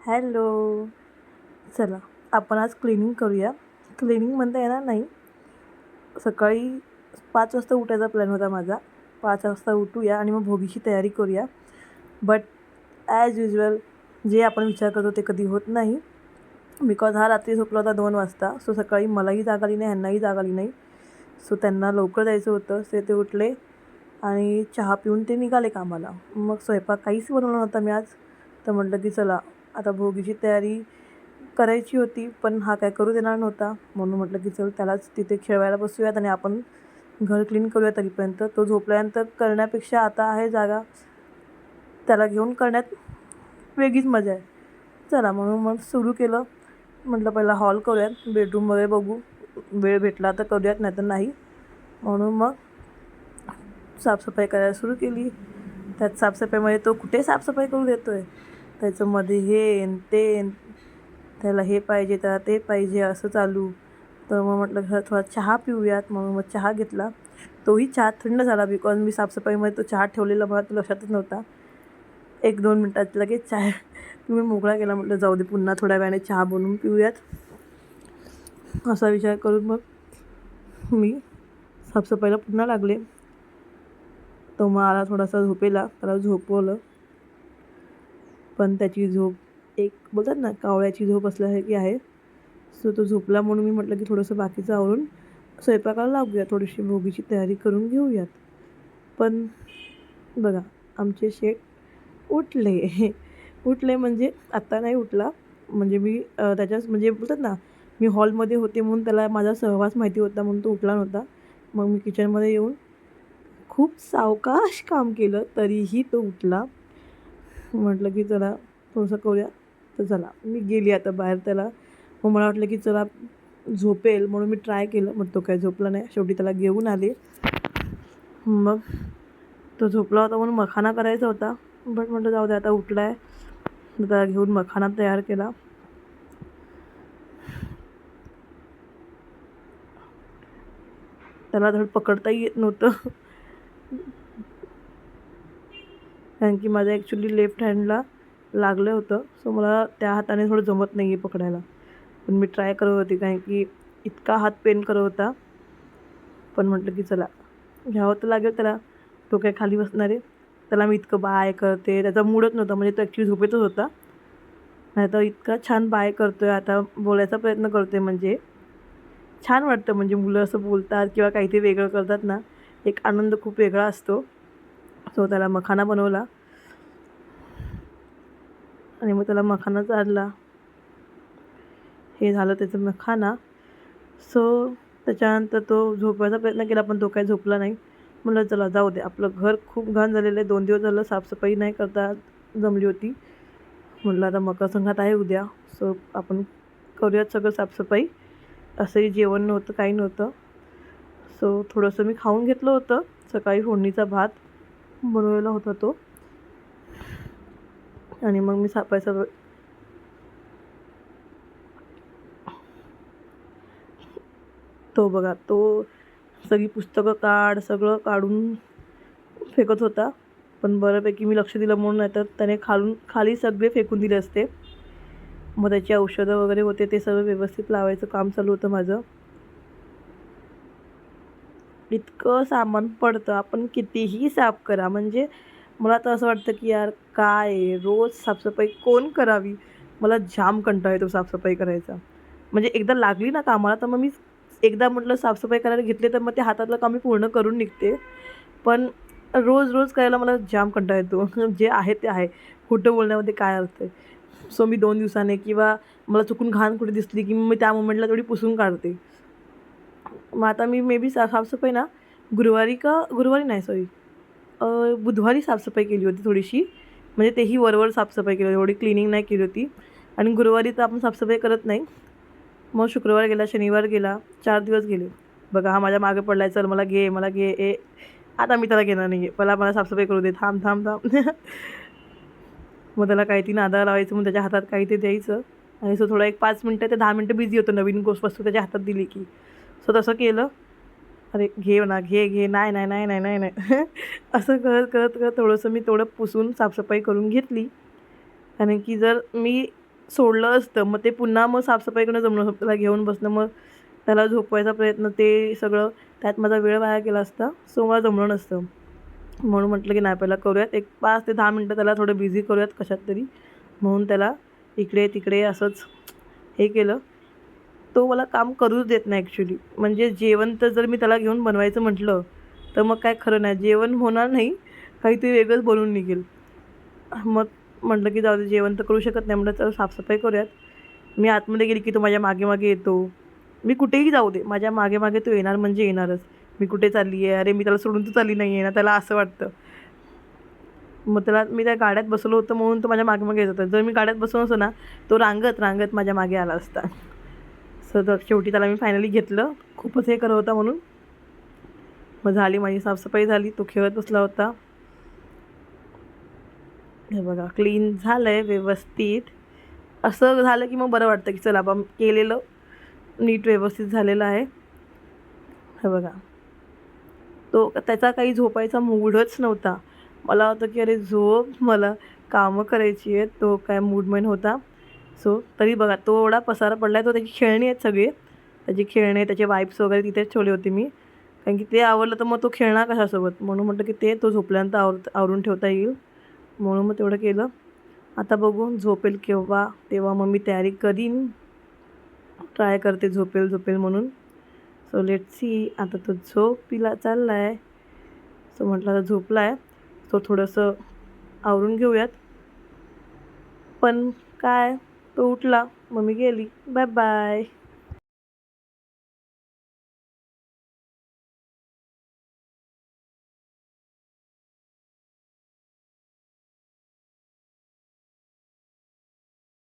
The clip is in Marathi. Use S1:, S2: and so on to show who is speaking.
S1: हॅलो. चला आपण आज क्लिनिंग करूया. क्लिनिंग म्हणता येणार नाही. सकाळी पाच वाजता उठायचा प्लॅन होता माझा. पाच वाजता उठूया आणि मग भोगीची तयारी करूया. बट ॲज युजल जे आपण विचार करतो ते कधी होत नाही. बिकॉज हा रात्री झोपला होता दोन वाजता. सो सकाळी मलाही जाग आली नाही ह्यांनाही जाग आली नाही. सो त्यांना लवकर जायचं होतं. ते ते उठले आणि चहा पिऊन ते निघाले कामाला. मग स्वयंपाक काहीच बनवला नव्हता मी आज. तर म्हटलं की चला आता भोगीची तयारी करायची होती पण हा काय करू देणार नव्हता. म्हणून म्हटलं की चल त्यालाच तिथे खेळवायला बसूयात आणि आपण घर क्लीन करूया तरीपर्यंत तो झोपल्यानंतर करण्यापेक्षा आता आहे जागा. त्याला घेऊन करण्यात वेगळीच मजा आहे. चला म्हणून मग सुरू केलं. म्हटलं पहिला हॉल करूयात बेडरूम वगैरे बघू. वेळ भेटला तर करूयात नाही तर नाही. म्हणून मग साफसफाई करायला सुरू केली. त्यात साफसफाईमध्ये तो कुठे साफसफाई करू देतो आहे त्याच्यामध्ये हे न ते त्याला हे पाहिजे त्याला ते पाहिजे असं चालू. तर मग म्हटलं घरात थोडा चहा पिऊयात. म्हणून मग चहा घेतला. तोही चहा थंड झाला बिकॉज मी साफसफाईमध्ये तो चहा ठेवलेला मला तो लक्षातच नव्हता. एक दोन मिनटात लगेच चहा तुम्ही मोकळा केला. म्हटलं जाऊ दे पुन्हा थोड्या वेळाने चहा बनवून पिऊयात. असा विचार करून मग मी साफसफाईला पुन्हा लागले. तो मग आला थोडासा झोपेला. त्याला झोपवलं. पण त्याची झोप एक बोलतात ना कावळ्याची झोप असल्यासारखी आहे. सो तो झोपला म्हणून मी म्हटलं की थोडंसं बाकीचं आवरून स्वयंपाकाला लागूया थोडीशी भोगीची तयारी करून घेऊयात. पण बघा आमचे शेट उठले. उठले म्हणजे आत्ता नाही उठला. म्हणजे मी त्याच्याच म्हणजे बोलतात ना मी हॉलमध्ये होते म्हणून त्याला माझा सहवास माहिती होता म्हणून तो उठला नव्हता. मग मी किचनमध्ये येऊन खूप सावकाश काम केलं तरीही तो उठला. म्हटलं की चला थोडंसं करूया. तर चला मी गेली आता बाहेर त्याला. मग मला वाटलं की चला झोपेल म्हणून मी ट्राय केलं मग तो काय झोपला नाही. शेवटी त्याला घेऊन आले. मग तो झोपला होता म्हणून मखाना करायचा होता. बट म्हटलं जाऊ दे आता उठला आहे त्याला घेऊन मखाना तयार केला. त्याला धड पकडताही येत नव्हतं. कारण की माझं ॲक्च्युली लेफ्ट हँडला लागलं होतं. सो मला त्या हाताने थोडं जमत नाही आहे पकडायला. पण मी ट्राय करत होती कारण की इतका हात पेन करत होता. पण म्हटलं की चला घ्यावं तर लागेल त्याला. तो काय खाली बसणार. आहे त्याला मी इतकं बाय करते. त्याचा मूडच नव्हता. म्हणजे तो ॲक्च्युली झोपेतच होता. नाही तर इतका छान बाय करतो आहे आता बोलायचा प्रयत्न करतो आहे म्हणजे. छान वाटतं. म्हणजे मुलं असं बोलतात किंवा काहीतरी वेगळं करतात ना. एक आनंद खूप वेगळा असतो. सो त्याला मखाना बनवला. आणि मग त्याला मखाना चालला हे झालं त्याचं मखाना. सो त्याच्यानंतर तो झोपायचा प्रयत्न केला पण तो काही झोपला नाही. म्हणलं चला जाऊ दे. आपलं घर खूप घाण झालेलं आहे. दोन दिवस झालं साफसफाई नाही करता जमली होती. म्हटलं आता मकर संघात आहे उद्या. सो आपण करूयात सगळं साफसफाई. असंही जेवण नव्हतं काही नव्हतं. सो थोडंसं मी खाऊन घेतलं होतं. सकाळी फोडणीचा भात. बनवलेला होता तो. आणि मग मी सापायचा तो बघा तो सगळी पुस्तकं काढ सगळं काढून फेकत होता. पण बऱ्यापैकी मी लक्ष दिलं म्हणून नाही तर त्याने खालून खाली सगळे फेकून दिले असते. मग त्याची औषधं वगैरे होते ते सगळं व्यवस्थित लावायचं काम चालू होतं माझं. इतकं सामान पडतं. आपण कितीही साफ करा. म्हणजे मला तर असं वाटतं की यार काय आहे, रोज साफसफाई कोण करावी? मला जाम कंटाळा येतो साफसफाई करायचा. म्हणजे एकदा लागली ना कामाला तर मग मी एकदा म्हटलं साफसफाई करायला घेतले तर मग ते हातातलं काम मी पूर्ण करून निघते. पण रोज रोज करायला मला जाम कंटाळा येतो. जे आहे ते आहे. खोटं बोलण्यामध्ये काय अर्थ आहे? सो मी दोन दिवसाने किंवा मला चुकून घाण कुठे दिसली की मी त्या मोमेंटला तेवढी पुसून काढते. मग आता मी मे बी सा साफसफाई ना गुरुवारी का गुरुवारी नाही सॉरी बुधवारी साफसफाई केली होती थोडीशी. म्हणजे तेही वरवर साफसफाई केली होती एवढी क्लिनिंग नाही केली होती. आणि गुरुवारी तर आपण साफसफाई करत नाही. मग शुक्रवार गेला शनिवार गेला चार दिवस गेले. बघा हा माझ्या मागे पडलाय चल मला घे मला घे ए. आता मी त्याला घेणार नाही आहे पहिला मला साफसफाई करू दे थांब थांब थांब. मग त्याला काही ती नादा लावायचं मग त्याच्या हातात काही ते द्यायचं. आणि सो थोडं एक पाच मिनटं ते दहा मिनटं बिझी होतं नवीन गोष्ट वस्तू त्याच्या हातात दिली की. सो तसं केलं. अरे घे ना घे घे नाही नाही नाही नाही नाही नाही. असं करत करत करत थोडंसं मी थोडं पुसून साफसफाई करून घेतली. कारण की जर मी सोडलं असतं मग ते पुन्हा मग साफसफाईकडनं जमलं असतं त्याला घेऊन बसणं मग त्याला झोपवायचा प्रयत्न ते सगळं त्यात माझा वेळ वाया गेला असता. सो मला जमलं नसतं. म्हणून म्हटलं की नाही पहिला करूयात. एक पाच ते दहा मिनटं त्याला थोडं बिझी करूयात कशात तरी. म्हणून त्याला इकडे तिकडे असंच हे केलं. तो मला काम करूच देत नाही ॲक्च्युली म्हणजे जेवण तर जर मी त्याला घेऊन बनवायचं म्हटलं तर मग काय खरं नाही. जेवण होणार नाही काहीतरी वेगळंच बनवून निघेल. मग म्हटलं की जाऊ दे जेवण तर करू शकत नाही. म्हटलं तर साफसफाई करूयात. मी आतमध्ये गेली की तो माझ्या मागे मागे येतो. मी कुठेही जाऊ दे. माझ्या मागे मागे तो येणार म्हणजे येणारच. मी कुठे चालली आहे अरे मी त्याला सोडून तर चालली नाही आहे ना? त्याला असं वाटतं. मग त्याला मी त्या गाड्यात बसलो होतं म्हणून तो माझ्या मागे मागे येत होता. जर मी गाड्यात बसलो असतो ना तो रांगत रांगत माझ्या मागे आला असता. सो तर शेवटी त्याला मी फायनली घेतलं. खूपच हे करत होता म्हणून. मग झाली माझी साफसफाई झाली. तो खेळत बसला होता. हे बघा क्लीन झालं आहे व्यवस्थित. असं झालं की मग बरं वाटतं की चला बा केलेलं नीट व्यवस्थित झालेलं आहे. हे बघा. तो त्याचा काही झोपायचा मूडच नव्हता. मला होतं की अरे झोप मला कामं करायची आहेत. तो काय मूडमेन होता. सो तरी बघा तो एवढा पसारा पडला आहे तो त्याची खेळणी आहेत सगळे. त्याची खेळणे त्याचे वाईप्स वगैरे तिथेच ठेवले होते मी. कारण की ते आवडलं तर मग तो खेळणार कशासोबत? म्हणून म्हटलं की ते तो झोपल्यानंतर आवर आवरून ठेवता येईल. म्हणून मग तेवढं केलं. आता बघू झोपेल केव्हा? तेव्हा मग मी तयारी करीन. ट्राय करते झोपेल झोपेल म्हणून. सो लेट सी आता तो झोपीला चालला आहे सो म्हटलं आता झोपला आहे सो थोडंसं आवरून घेऊयात. पण काय? तो उठला. मम्मी गेली. Bye bye